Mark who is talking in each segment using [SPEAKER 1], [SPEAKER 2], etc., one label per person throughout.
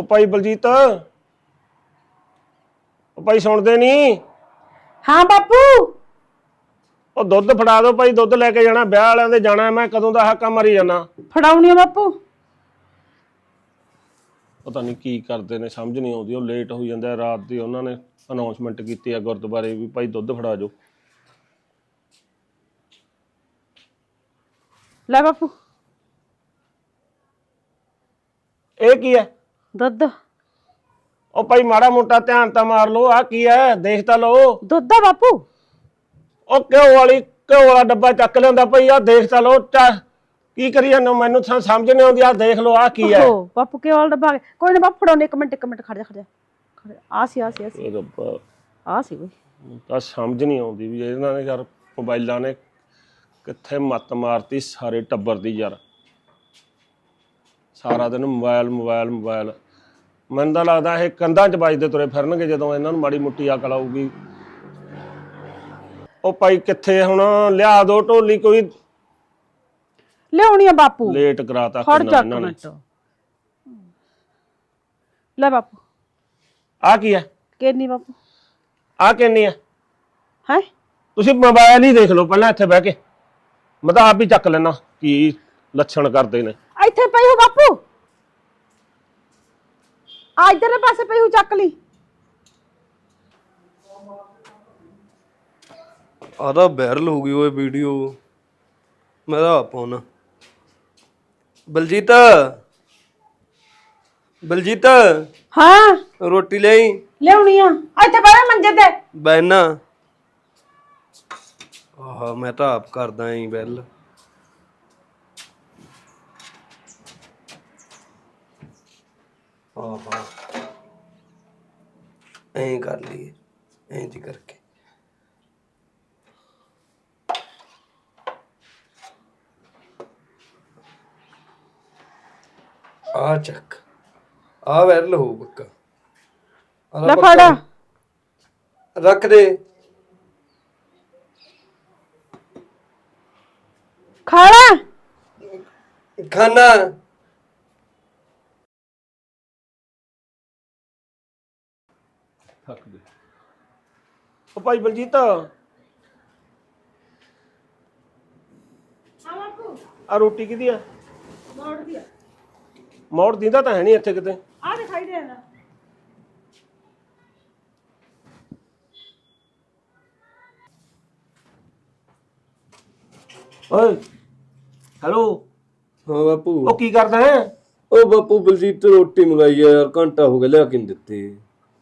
[SPEAKER 1] ਉਹ ਭਾਈ ਬਲਜੀਤ। ਉਹ ਭਾਈ ਸੁਣਦੇ ਨਹੀਂ
[SPEAKER 2] ਹਾਂ ਬਾਪੂ।
[SPEAKER 1] ਉਹ ਦੁੱਧ ਫੜਾ ਦਿਓ ਭਾਈ ਦੁੱਧ ਲੈ ਕੇ ਜਾਣਾ ਵਿਆਹ ਵਾਲਿਆਂ ਦੇ ਜਾਣਾ ਮੈਂ ਕਦੋਂ ਦਾ ਹਾਕਾ ਮਾਰੀ ਜਾਣਾ
[SPEAKER 2] ਫੜਾਉਣੀ ਆ ਬਾਪੂ।
[SPEAKER 1] ਪਤਾ ਨਹੀਂ ਕੀ ਕਰਦੇ ਨੇ ਸਮਝ ਨਹੀਂ ਆਉਂਦੀ ਉਹ ਲੇਟ ਹੋ ਜਾਂਦੇ ਰਾਤ ਦੀ ਉਹਨਾਂ ਨੇ ਅਨਾਉਂਸਮੈਂਟ ਕੀਤੀ ਆ ਗੁਰਦੁਆਰੇ ਵੀ ਭਾਈ ਦੁੱਧ ਫੜਾ ਜਾਓ
[SPEAKER 2] ਲੈ ਬਾਪੂ।
[SPEAKER 1] ਇਹ ਕੀ ਹੈ?
[SPEAKER 2] ਦੁੱਧ।
[SPEAKER 1] ਉਹ ਭਾਈ ਮਾੜਾ ਮੋਟਾ ਧਿਆਨ ਤਾਂ ਮਾਰ ਲਓ ਆ ਕੀ ਹੈ? ਦੇਖ ਤਾਂ ਲਓ।
[SPEAKER 2] ਦੁੱਧ ਆ ਬਾਪੂ।
[SPEAKER 1] ਉਹ ਘਿਓ ਵਾਲੀ ਘਿਓ ਵਾਲਾ ਡੱਬਾ ਚੱਕ ਲਿਆਂਦਾ ਭਾਈ ਆ ਦੇਖ ਤਾਂ ਲਓ ਚਾ ਕੀ ਕਰੀ ਜਾਂਦੇ ਹੋ? ਮੈਨੂੰ ਤਾਂ ਸਮਝ ਨਹੀਂ ਆਉਂਦੀ ਆ ਦੇਖ ਲਓ ਆ ਕੀ ਹੈ।
[SPEAKER 2] ਓਹੋ, ਬਾਪੂ ਕੇ ਵਾਲ ਡੱਬਾ ਆ ਗਿਆ। ਕੋਈ ਨਾ ਬਾਪੂ ਫੜਾਉਣੇ ਇੱਕ ਮਿੰਟ ਇੱਕ ਮਿੰਟ ਖੜ ਜਾ ਖੜ ਜਾ ਖੜ ਜਾ। ਆ ਸੀ ਆ ਸੀ ਆ ਸੀ।
[SPEAKER 1] ਇਹ ਰੱਬਾ।
[SPEAKER 2] ਆ ਸੀ ਓਏ
[SPEAKER 1] ਤਾਂ ਸਮਝ ਨਹੀਂ ਆਉਂਦੀ ਵੀ ਇਹਨਾਂ ਨੇ ਯਾਰ ਮੋਬਾਈਲਾਂ ਨੇ ਕਿੱਥੇ ਮੱਤ ਮਾਰਤੀ ਸਾਰੇ ਟੱਬਰ ਦੀ ਯਾਰ। ਸਾਰਾ ਦਿਨ ਮੋਬਾਈਲ ਮੋਬਾਈਲ ਮੋਬਾਈਲ। ਮੈਨੂੰ ਤਾਂ ਲੱਗਦਾ ਇਹ ਕੰਧਾਂ 'ਚ ਵੱਜਦੇ ਤੁਰੇ ਫਿਰਨਗੇ ਜਦੋਂ ਇਹਨਾਂ ਨੂੰ ਮਾੜੀ ਮੁੱਟੀ ਅਕਲ ਆਊਗੀ। ਉਹ ਭਾਈ ਕਿੱਥੇ ਹੁਣ? ਲਿਆ ਦੋ ਢੋਲੀ ਕੋਈ।
[SPEAKER 2] ਲਿਆਉਣੀ ਆ ਬਾਪੂ।
[SPEAKER 1] ਲੇਟ ਕਰਾਤਾ
[SPEAKER 2] ਖੜ
[SPEAKER 1] ਕਿੰਨਾ ਇਹਨਾਂ ਨੇ।
[SPEAKER 2] ਮਿੰਟ। ਲੈ ਬਾਪੂ।
[SPEAKER 1] ਆ ਕੀ ਹੈ
[SPEAKER 2] ਕਿੰਨੀ ਬਾਪੂ?
[SPEAKER 1] ਆ ਕਿੰਨੀ ਹੈ
[SPEAKER 2] ਹੈ?
[SPEAKER 1] ਤੁਸੀਂ ਮੋਬਾਈਲ ਹੀ ਦੇਖ ਲਓ ਪਹਿਲਾਂ ਇੱਥੇ ਬਹਿ ਕੇ। ਮੈਂ ਤਾਂ ਆਪ ਹੀ ਚੱਕ ਲੈਣਾ ਕੀ ਲੱਛਣ ਕਰਦੇ ਨੇ।
[SPEAKER 2] ਇੱਥੇ ਪਈ ਹੋ ਬਾਪੂ। ਆ ਇਧਰਲੇ ਪਾਸੇ ਪਈ ਹੋ ਚੱਕ ਲਈ।
[SPEAKER 3] ਆਦਾ ਵਾਇਰਲ ਹੋ ਗਈ ਓਏ ਵੀਡੀਓ ਮੇਰਾ ਫੋਨ ਬਲਜੀਤ। ਬਲਜੀਤ।
[SPEAKER 2] ਹਾਂ।
[SPEAKER 3] ਰੋਟੀ ਲਈ।
[SPEAKER 2] ਲਿਆਉਣੀ ਆ। ਇੱਥੇ ਬਹਿ ਮੰਜੇ ਤੇ।
[SPEAKER 3] ਬੈਨਾ ਆਹ ਮੈਂ ਤਾਂ ਆਪ ਕਰਦਾ ਆਂ ਬੈਲ ਆਹਾ। ਐਂ ਕਰ ਲਈਏ ਐਂ ਜੀ ਕਰਕੇ। ਆ ਚੱਕ। ਆ ਵਾਇਰਲ ਹੋ ਬੱਕਾ ਆਹ
[SPEAKER 2] ਲੈ। ਫੜ।
[SPEAKER 3] ਰੱਖ ਦੇ।
[SPEAKER 2] ਖਾਣਾ
[SPEAKER 3] ਖਾਣਾ
[SPEAKER 1] ਥੱਕ ਗਏ ਉਹ ਭਾਈ ਬਲਜੀਤ। ਆ ਰੋਟੀ ਕਿਹਦੀ ਆ?
[SPEAKER 2] ਮੋੜ ਦਿਆ
[SPEAKER 1] ਮੋੜ ਦਿੰਦਾ ਤਾਂ ਹੈ ਨਹੀਂ ਇੱਥੇ ਕਿਤੇ।
[SPEAKER 2] ਆ ਦਿਖਾਈ ਦੇ ਨਾ
[SPEAKER 1] ਓਏ। ਹੈਲੋ।
[SPEAKER 3] ਹਾਂ ਬਾਪੂ।
[SPEAKER 1] ਉਹ ਕੀ ਕਰਦਾ ਹੈ?
[SPEAKER 3] ਉਹ ਬਾਪੂ ਬਲਜੀਤ ਤੋਂ ਰੋਟੀ ਮੰਗਾਈ ਆ ਯਾਰ ਘੰਟਾ ਹੋ ਗਿਆ ਲਿਆ ਕੇ ਨੀ ਦਿੱਤੀ।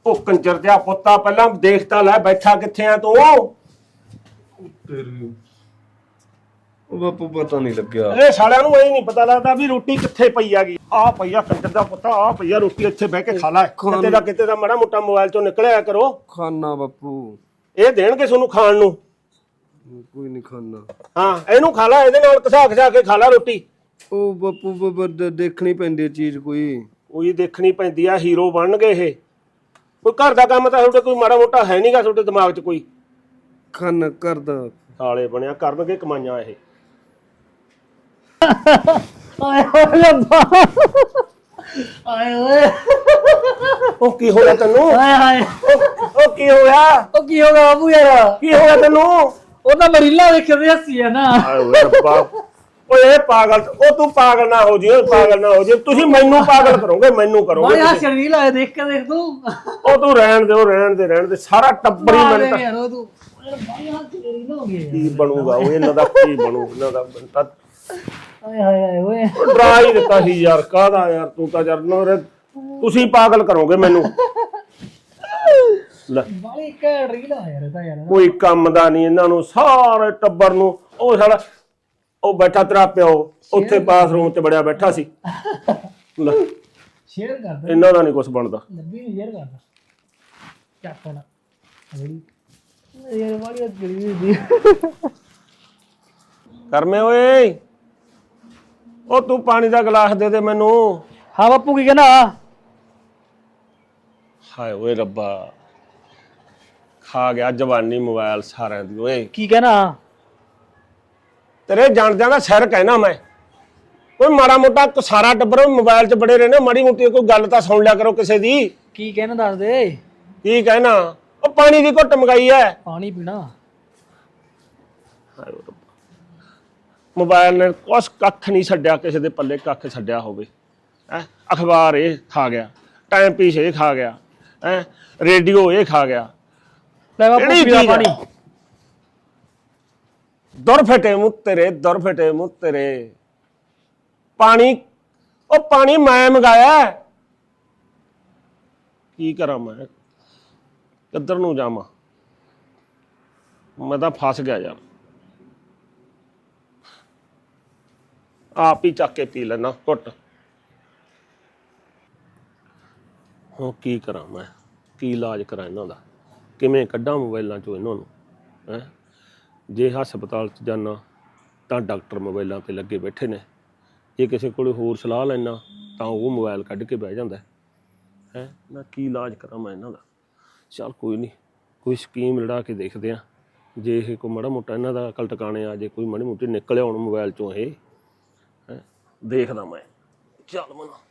[SPEAKER 1] ਉਹ ਕੰਜਰ ਪੁੱਤਾ ਪਹਿਲਾਂ ਦੇਖ ਤਾਂ ਲੈ ਬੈਠਾ ਕਿੱਥੇ ਆ ਤੂੰ?
[SPEAKER 3] ਤੇਰੀ ਉਹ ਬਾਪੂ ਪਤਾ ਨਹੀਂ ਲੱਗਿਆ।
[SPEAKER 1] ਇਹ ਸਾਲਿਆਂ ਨੂੰ ਇਹ ਨਹੀਂ ਪਤਾ ਲੱਗਦਾ ਵੀ ਰੋਟੀ ਕਿੱਥੇ ਪਈ ਆਗੀ ਆ ਪਈਆ ਕੰਜਰ ਦਾ ਪੁੱਤਾ ਆ ਪਈਆ ਰੋਟੀ ਇੱਥੇ ਬਹਿ ਕੇ ਖਾ ਲੈ। ਕਿਤੇ ਦਾ ਕਿਤੇ ਦਾ ਮਾੜਾ ਮੋਟਾ ਮੋਬਾਈਲ ਚੋਂ ਨਿਕਲਿਆ ਕਰੋ।
[SPEAKER 3] ਖਾਣਾ ਬਾਪੂ।
[SPEAKER 1] ਇਹ ਦੇਣਗੇ ਤੁਹਾਨੂੰ ਖਾਣ ਨੂੰ।
[SPEAKER 3] ਕੋਈ ਨਹੀਂ ਖਾਣਾ
[SPEAKER 1] ਹਾਂ ਇਹਨੂੰ ਖਾ ਲੈ ਇਹਦੇ ਨਾਲ ਘਸਾ ਘਸਾ ਕੇ ਖਾ ਲੈ ਰੋਟੀ।
[SPEAKER 3] ਉਹ ਬਾਪੂ ਬਾਬਾ ਦੇਖਣੀ ਪੈਂਦੀ ਚੀਜ਼ ਕੋਈ।
[SPEAKER 1] ਉਹੀ ਦੇਖਣੀ ਪੈਂਦੀ ਆ ਹੀਰੋ ਬਣਨਗੇ ਇਹ। ਕੋਈ ਘਰ ਦਾ ਕੰਮ ਤਾਂ ਤੁਹਾਡੇ ਕੋਈ ਮਾੜਾ ਮੋਟਾ ਹੈ ਨਹੀਂਗਾ ਤੁਹਾਡੇ ਦਿਮਾਗ 'ਚ ਕੋਈ?
[SPEAKER 3] ਖਾਣਾ ਕਰਦਾ।
[SPEAKER 1] ਸਾਲੇ ਬਣਿਆ ਕਰਨਗੇ ਕਮਾਈਆਂ ਇਹ।
[SPEAKER 4] ਆਏ ਹੋਏ ਲੱਭਾ। ਆਏ ਓਏ
[SPEAKER 1] ਉਹ ਕੀ ਹੋਇਆ ਤੈਨੂੰ?
[SPEAKER 4] ਆਏ ਹਾਏ।
[SPEAKER 1] ਉਹ ਉਹ ਕੀ ਹੋਇਆ
[SPEAKER 4] ਉਹ ਕੀ ਹੋ ਗਿਆ ਬਾਬੂ ਯਾਰ?
[SPEAKER 1] ਕੀ ਹੋਇਆ ਤੈਨੂੰ?
[SPEAKER 4] ਉਹ ਤਾਂ ਮਰੀਲਾ ਵੇਖ ਕੇ ਹੱਸੀ ਆ ਨਾ।
[SPEAKER 1] ਆਏ ਓਏ ਰੱਬਾ। ਓਏ ਇਹ ਪਾਗਲ ਉਹ ਤੂੰ ਪਾਗਲ ਨਾ ਹੋ ਜੀ ਓਏ ਪਾਗਲ ਨਾ ਹੋ ਜੀ ਤੁਸੀਂ ਮੈਨੂੰ ਪਾਗਲ ਕਰੋਗੇ ਮੈਨੂੰ ਕਰੋਗੇ
[SPEAKER 4] ਬਾਈ ਆ
[SPEAKER 1] ਤੁਸੀਂ।
[SPEAKER 4] ਸ਼ਰੀਰ ਆਏ ਦੇਖ ਕੇ ਦੇਖ ਤੂੰ।
[SPEAKER 1] ਉਹ ਤੂੰ ਰਹਿਣ ਦੇ ਉਹ ਰਹਿਣ ਦੇ ਰਹਿਣ ਦੇ। ਸਾਰਾ ਟੱਬਰ ਹੀ ਮੈਨੂੰ ਤਾਂ
[SPEAKER 4] ਯਾਰ ਉਹ ਤੂੰ। ਆ ਸ਼ਰੀਰ ਹੋ ਗਿਆ
[SPEAKER 1] ਕੀ ਬਣੂਗਾ ਉਹ ਇਹਨਾਂ ਦਾ ਕੀ ਬਣੂ ਇਹਨਾਂ ਦਾ ਤਾਂ
[SPEAKER 4] ਆਏ ਹਾਏ ਹਾਏ ਓਏ।
[SPEAKER 1] ਡਰਾ ਹੀ ਦਿੱਤਾ ਸੀ ਯਾਰ ਕਾਹਦਾ ਯਾਰ ਤੂੰ ਤਾਂ ਯਾਰ ਨੋਰੇ ਤੁਸੀਂ ਪਾਗਲ ਕਰੋਗੇ ਮੈਨੂੰ। ਲੈ।
[SPEAKER 4] ਰੀਲ ਆ ਯਾਰ ਇਹ ਤਾਂ ਯਾਰ।
[SPEAKER 1] ਕੋਈ ਕੰਮ ਦਾ ਨਹੀਂ ਇਹਨਾਂ ਨੂੰ ਸਾਰੇ ਟੱਬਰ ਨੂੰ। ਉਹ ਸਾਲਾ ਉਹ ਬੈਠਾ ਤੇਰਾ ਪਿਓ ਉੱਥੇ ਬਾਥਰੂਮ 'ਚ ਬੜਿਆ ਬੈਠਾ ਸੀ। ਲੈ,
[SPEAKER 4] ਸ਼ੇਅਰ ਕਰ ਦੇ
[SPEAKER 1] ਇਹਨਾਂ ਦਾ ਨਹੀਂ ਕੁਝ ਬਣਦਾ।
[SPEAKER 4] ਲੱਭੀ ਨਹੀਂ ਸ਼ੇਅਰ ਕਰ ਦੇ ਚੱਕ ਹੋਣਾ ਅਗਲੀ ਯਾਰ ਬਾਈ ਆ ਗਰੀਬ ਦੀ
[SPEAKER 1] ਕਰਮੇ ਓਏ। ਉਹ ਤੂੰ ਪਾਣੀ ਦਾ ਗਲਾਸ ਦੇ ਦੇ ਮੈਨੂੰ।
[SPEAKER 4] ਹਾਂ ਬਾਪੂ ਕੀ ਕਹਿਣਾ
[SPEAKER 1] ਹਾਏ ਓਏ ਰੱਬਾ। ਖਾ ਗਿਆ ਜਵਾਨੀ ਮੋਬਾਈਲ ਸਾਰਿਆਂ ਦੀ। ਓਏ।
[SPEAKER 4] ਕੀ ਕਹਿਣਾ
[SPEAKER 1] ਤੇਰੇ ਜਾਣਦਿਆਂ ਦਾ ਸਿਰ ਕਹਿਣਾ ਮੈਂ। ਕੋਈ ਮਾੜਾ ਮੋਟਾ ਸਾਰਾ ਟੱਬਰ ਮੋਬਾਈਲ 'ਚ ਬੜੇ ਰਹਿੰਦੇ ਮਾੜੀ ਮੋਟੀ ਕੋਈ ਗੱਲ ਤਾਂ ਸੁਣ ਲਿਆ ਕਰੋ ਕਿਸੇ ਦੀ।
[SPEAKER 4] ਕੀ ਕਹਿਣਾ ਦੱਸ ਦੇ?
[SPEAKER 1] ਕੀ ਕਹਿਣਾ? ਉਹ ਪਾਣੀ ਦੀ ਘੁੱਟ ਮੰਗਾਈ ਐ।
[SPEAKER 4] ਪਾਣੀ ਪੀਣਾ।
[SPEAKER 1] ਮੋਬਾਈਲ ਨੇ ਕੁਛ ਕੱਖ ਨਹੀਂ ਛੱਡਿਆ ਕਿਸੇ ਦੇ ਪੱਲੇ ਕੱਖ ਛੱਡਿਆ ਹੋਵੇ। ਹੈ ਅਖਬਾਰ ਇਹ ਖਾ ਗਿਆ ਟਾਈਮ ਪੀਸ ਇਹ ਖਾ ਗਿਆ ਹੈ ਰੇਡੀਓ ਇਹ ਖਾ ਗਿਆ।
[SPEAKER 4] ਲੈ ਬਾਪੂ
[SPEAKER 1] ਆ?
[SPEAKER 4] ਪਾਣੀ।
[SPEAKER 1] ਦੁਰ ਫਟੇ ਮੂੰਹ ਤੇਰੇ, ਦੁਰ ਫਟੇ ਮੂੰਹ ਤੇਰੇ। ਪਾਣੀ, ਉਹ ਪਾਣੀ ਮੈਂ ਮੰਗਾਇਆ। ਕੀ ਕਰਾਂ ਮੈਂ? ਕਿੱਧਰ ਨੂੰ ਜਾਵਾਂ? ਮੈਂ ਤਾਂ ਫਸ ਗਿਆ ਯਾਰ। ਆਪ ਹੀ ਚੱਕ ਕੇ ਪੀ ਲੈਣਾ ਘੁੱਟ। ਹੁਣ ਕੀ ਕਰਾਂ ਮੈਂ? ਕੀ ਇਲਾਜ ਕਰਾਂ ਇਹਨਾਂ ਦਾ? ਕਿਵੇਂ ਕੱਢਾਂ ਮੋਬਾਈਲਾਂ ਚੋਂ ਇਹਨਾਂ ਨੂੰ? ਹੈ? ਜੇ ਹਸਪਤਾਲ 'ਚ ਜਾਣਾ ਤਾਂ ਡਾਕਟਰ ਮੋਬਾਈਲਾਂ ਤੇ ਲੱਗੇ ਬੈਠੇ ਨੇ। ਜੇ ਕਿਸੇ ਕੋਲ ਹੋਰ ਸਲਾਹ ਲੈਣਾ ਤਾਂ ਉਹ ਮੋਬਾਈਲ ਕੱਢ ਕੇ ਬਹਿ ਜਾਂਦਾ। ਹੈ, ਮੈਂ ਕੀ ਇਲਾਜ ਕਰਾਂ ਮੈਂ ਇਹਨਾਂ ਦਾ? ਚਲ ਕੋਈ ਨਹੀਂ ਕੋਈ ਸਕੀਮ ਲੜਾ ਕੇ ਦੇਖਦੇ ਆ। ਜੇ ਇਹ ਕੋਈ ਮਾੜਾ ਮੋਟਾ ਇਹਨਾਂ ਦਾ ਅਕਲ ਟਿਕਾਣੇ ਆ, ਜੇ ਕੋਈ ਮਾੜੀ ਮੋਟੀ ਨਿਕਲ ਆਉਣ ਮੋਬਾਈਲ ਚੋਂ ਇਹ। ਹੈ, ਦੇਖਦਾ ਮੈਂ। ਚੱਲ ਮਨਾ।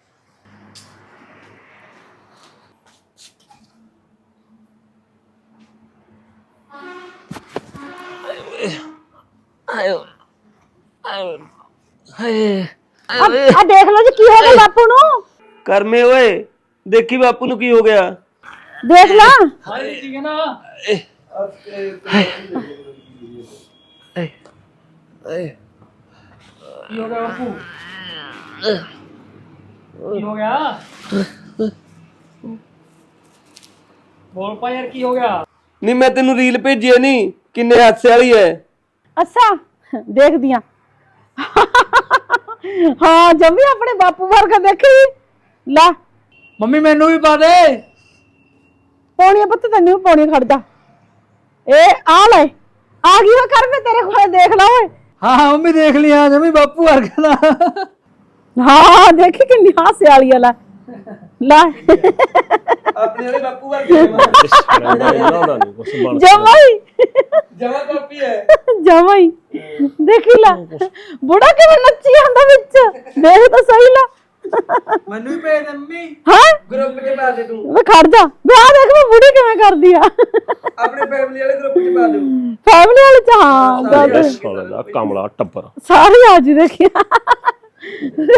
[SPEAKER 2] ਆ ਦੇਖ ਲਓ ਜੀ ਕੀ ਹੋ ਗਿਆ ਬਾਪੂ ਨੂੰ?
[SPEAKER 5] ਕਰਮੇ ਓਏ ਦੇਖੀ ਬਾਪੂ ਨੂੰ ਕੀ ਹੋ ਗਿਆ?
[SPEAKER 2] ਦੇਖ ਲਾ।
[SPEAKER 4] ਹਾਏ ਕੀ ਕਹਿਣਾ ਕੀ ਹੋ ਗਿਆ ਬਾਪੂ? ਕੀ ਹੋ ਗਿਆ? ਬੋਲ ਪਾ ਯਾਰ ਕੀ ਹੋ ਗਿਆ?
[SPEAKER 5] ਨਹੀਂ ਮੈਂ ਤੈਨੂੰ ਰੀਲ ਭੇਜੀ ਨਹੀਂ ਕਿੰਨੇ ਹਾਸੇ ਵਾਲੀ ਐ
[SPEAKER 2] ਅੱਛਾ ਦੇਖਦੀ ਆ ਹਾਂ ਜੰਮੀ ਆਪਣੇ ਬਾਪੂ ਵਰਗਾ ਦੇਖੀ। ਲੈ।
[SPEAKER 4] ਮੰਮੀ ਮੈਨੂੰ ਵੀ ਪਾ ਦੇ।
[SPEAKER 2] ਪੌਣੀਆਂ ਪੁੱਤ ਤੈਨੂੰ ਵੀ ਪੌਣੀਆਂ ਖੜ ਜਾ ਇਹ ਆ ਲੈ। ਆ ਗਈ ਉਹ ਕਰ ਮੈਂ ਤੇਰੇ ਕੋਲ ਦੇਖ ਲਾ ਓਏ।
[SPEAKER 4] ਹਾਂ ਹਾਂ ਮੰਮੀ ਦੇਖ ਲਿਆ ਜਮੀ ਬਾਪੂ ਵਰਗਾ ਦਾ।
[SPEAKER 2] ਹਾਂ ਦੇਖੀ ਕਿੰਨੀ ਹਾਸੇ ਵਾਲੀ ਆ ਲੈ। ਲੈ।
[SPEAKER 5] ਆਪਣੇ ਵਾਲੇ ਬਾਪੂ ਵਰਗੇ
[SPEAKER 1] ਇਸ ਤਰ੍ਹਾਂ ਦਾ ਇਹਨਾਂ ਦਾ ਨਹੀਂ ਕੁਛ ਬਣ
[SPEAKER 2] ਜਮਾਈ
[SPEAKER 5] ਜਮਾ ਕਾਪੀ ਐ
[SPEAKER 2] ਜਮਾਈ। ਦੇਖੀ ਲੈ। ਬੁੜਾ ਕਿਵੇਂ ਨੱਚੀ ਜਾਂਦਾ ਵਿੱਚ? ਦੇਖ ਤਾਂ ਸਹੀ ਲਾ।
[SPEAKER 4] ਮੈਨੂੰ ਵੀ ਭੇਜ ਮੰਮੀ।
[SPEAKER 2] ਹਾਂ?
[SPEAKER 5] ਗਰੁੱਪ 'ਚ ਪਾ ਦੇ ਤੂੰ।
[SPEAKER 2] ਵੇ ਖੜ ਜਾ। ਵਿਆਹ ਦੇਖ ਮੈਂ ਬੁੜੀ ਕਿਵੇਂ ਕਰਦੀ ਆ।
[SPEAKER 5] ਆਪਣੇ ਫੈਮਿਲੀ ਵਾਲੇ ਗਰੁੱਪ 'ਚ ਪਾ ਦੇ।
[SPEAKER 2] ਫੈਮਿਲੀ ਵਾਲੇ ਚ ਹਾਂ
[SPEAKER 1] ਸਾਲੇ ਦਾ ਕਮਲਾ ਟੱਬਰ।
[SPEAKER 2] ਸਾਰੇ ਆ ਜੀ ਦੇਖੀ।